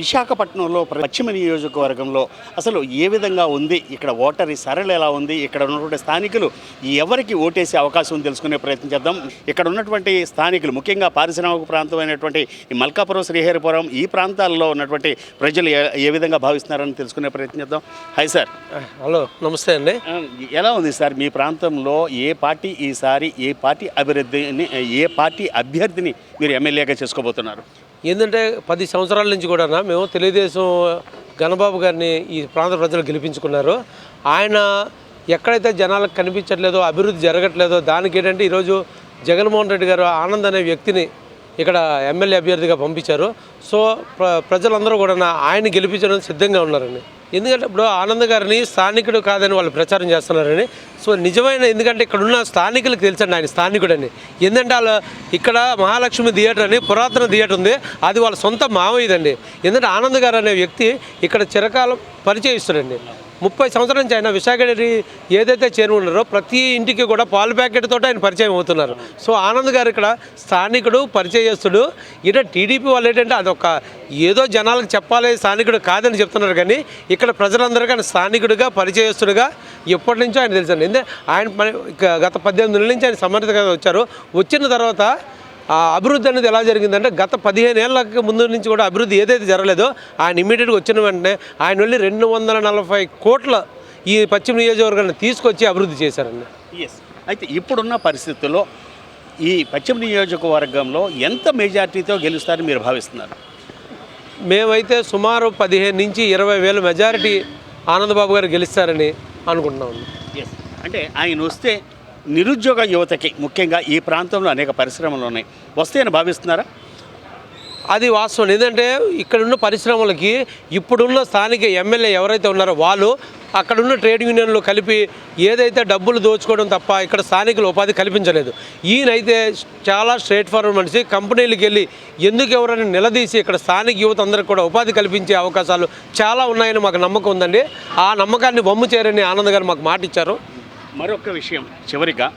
విశాఖపట్నంలో పశ్చిమ నియోజకవర్గంలో అసలు ఏ విధంగా ఉంది? ఇక్కడ ఓటరి సరళ ఎలా ఉంది? ఇక్కడ ఉన్నటువంటి స్థానికులు ఎవరికి ఓటేసే అవకాశం ఉంది తెలుసుకునే ప్రయత్నం చేద్దాం. ఇక్కడ ఉన్నటువంటి స్థానికులు ముఖ్యంగా పారిశ్రామిక ప్రాంతమైనటువంటి ఈ మల్కాపురం శ్రీహరిపురం ఈ ప్రాంతాల్లో ఉన్నటువంటి ప్రజలు ఏ- విధంగా భావిస్తున్నారని తెలుసుకునే ప్రయత్నం చేద్దాం. హాయ్ సార్ హలో నమస్తే అండి. ఎలా ఉంది సార్ మీ ప్రాంతంలో ఏ పార్టీ ఈసారి ఏ పార్టీ అభివృద్ధిని ఏ పార్టీ అభ్యర్థిని మీరు ఎమ్మెల్యేగా చేసుకోబోతున్నారు? ఏంటంటే పది సంవత్సరాల నుంచి కూడా మేము తెలుగుదేశం గణబాబు గారిని ఈ ప్రాంత ప్రజలు గెలిపించుకున్నారు. ఆయన ఎక్కడైతే జనాలకు కనిపించట్లేదో అభివృద్ధి జరగట్లేదో దానికి ఏంటంటే ఈరోజు జగన్మోహన్ రెడ్డి గారు ఆనంద్ అనే వ్యక్తిని ఇక్కడ ఎమ్మెల్యే అభ్యర్థిగా పంపించారు. సో ప్ర ప్రజలందరూ కూడా నా- ఆయన గెలిపించడం సిద్ధంగా ఉన్నారండి. ఎందుకంటే ఇప్పుడు ఆనంద్ గారిని స్థానికుడు కాదని వాళ్ళు ప్రచారం చేస్తున్నారని సో నిజమైన ఎందుకంటే ఇక్కడ ఉన్న స్థానికులకు తెలుసండి ఆయన స్థానికుడని. ఎందుకంటే వాళ్ళు ఇక్కడ మహాలక్ష్మి థియేటర్ అని పురాతన థియేటర్ ఉంది. అది వాళ్ళ సొంత మావయ్యదండి. ఎందుకంటే ఆనంద్ గారు అనే వ్యక్తి ఇక్కడ చిరకాలం పరిచయిస్తాడండి ముప్పై సంవత్సరాల నుంచి ఆయన విశాఖ ఏదైతే చేరువ ఉన్నారో ప్రతి ఇంటికి కూడా పాల ప్యాకెట్ తోట ఆయన పరిచయం అవుతున్నారు. సో ఆనంద్ గారు ఇక్కడ స్థానికుడు పరిచయస్తుడు. ఇట టీడీపీ వాళ్ళు ఏంటంటే అదొక ఏదో జనాలకు చెప్పాలి స్థానికుడు కాదని చెప్తున్నారు. కానీ ఇక్కడ ప్రజలందరూ కానీ స్థానికుడిగా పరిచయస్తుడిగా ఎప్పటి నుంచో ఆయన తెలుసండి ఎందుకంటే ఆయన గత పద్దెనిమిది నెలల నుంచి ఆయన సమర్థతగా వచ్చారు. వచ్చిన తర్వాత ఆ అభివృద్ధి అనేది ఎలా జరిగిందంటే గత పదిహేను ఏళ్ళకి ముందు నుంచి కూడా అభివృద్ధి ఏదైతే జరగలేదో ఆయన ఇమీడియట్గా వచ్చిన వెంటనే ఆయన వెళ్ళి రెండు వందల నలభై కోట్ల ఈ పశ్చిమ నియోజకవర్గాన్ని తీసుకొచ్చి అభివృద్ధి చేశారండి. ఎస్ అయితే ఇప్పుడున్న పరిస్థితుల్లో ఈ పశ్చిమ నియోజకవర్గంలో ఎంత మెజార్టీతో గెలుస్తారని మీరు భావిస్తున్నారు? మేమైతే సుమారు పదిహేను నుంచి ఇరవై వేల మెజారిటీ ఆనందబాబు గారు గెలుస్తారని అనుకుంటున్నాం అంటే ఆయన వస్తే నిరుద్యోగ యువతకి ముఖ్యంగా ఈ ప్రాంతంలో అనేక పరిశ్రమలు ఉన్నాయి. వస్తే అని భావిస్తున్నారా? అది వాస్తవం. ఎందుకంటే ఇక్కడున్న పరిశ్రమలకి ఇప్పుడున్న స్థానిక ఎమ్మెల్యే ఎవరైతే ఉన్నారో వాళ్ళు అక్కడున్న ట్రేడ్ యూనియన్లు కలిపి ఏదైతే డబ్బులు దోచుకోవడం తప్ప ఇక్కడ స్థానికులు ఉపాధి కల్పించలేదు. ఈయనైతే చాలా స్ట్రేట్ ఫార్వర్డ్ మనిషి. కంపెనీలకు వెళ్ళి ఎందుకు ఎవరైనా నిలదీసి ఇక్కడ స్థానిక యువత అందరికి కూడా ఉపాధి కల్పించే అవకాశాలు చాలా ఉన్నాయని మాకు నమ్మకం ఉందండి. ఆ నమ్మకాన్ని బొమ్ము చేరని ఆనంద్ గారు మాకు మాట ఇచ్చారు మరొక విషయం చివరిగా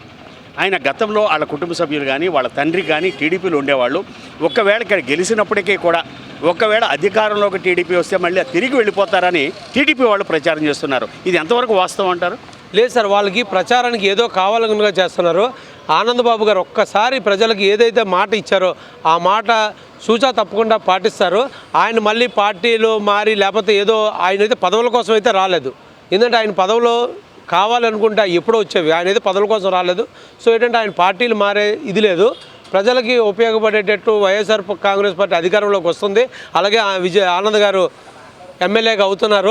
ఆయన గతంలో వాళ్ళ కుటుంబ సభ్యులు కానీ వాళ్ళ తండ్రి కానీ టీడీపీలో ఉండేవాళ్ళు. ఒకవేళ ఇక్కడ గెలిచినప్పటికీ కూడా ఒకవేళ అధికారంలోకి టీడీపీ వస్తే మళ్ళీ తిరిగి వెళ్ళిపోతారని టీడీపీ వాళ్ళు ప్రచారం చేస్తున్నారు. ఇది ఎంతవరకు వాస్తవం అంటారు? లేదు సార్ వాళ్ళకి ప్రచారానికి ఏదో కావాలనుగా చేస్తున్నారు. ఆనందబాబు గారు ఒక్కసారి ప్రజలకు ఏదైతే మాట ఇచ్చారో ఆ మాట సూచా తప్పకుండా పాటిస్తారు. ఆయన మళ్ళీ పార్టీలు మారి లేకపోతే ఏదో ఆయన అయితే పదవుల కోసం అయితే రాలేదు. ఎందుకంటే ఆయన పదవులు కావాలనుకుంటే ఎప్పుడో వచ్చేవి. ఆయన అయితే పదవుల కోసం రాలేదు. సో ఏంటంటే ఆయన పార్టీలు మారే ఇది లేదు. ప్రజలకి ఉపయోగపడేటట్టు వైఎస్ఆర్ కాంగ్రెస్ పార్టీ అధికారంలోకి వస్తుంది. అలాగే ఆ విజయ్ ఆనంద్ గారు ఎమ్మెల్యేగా అవుతున్నారు.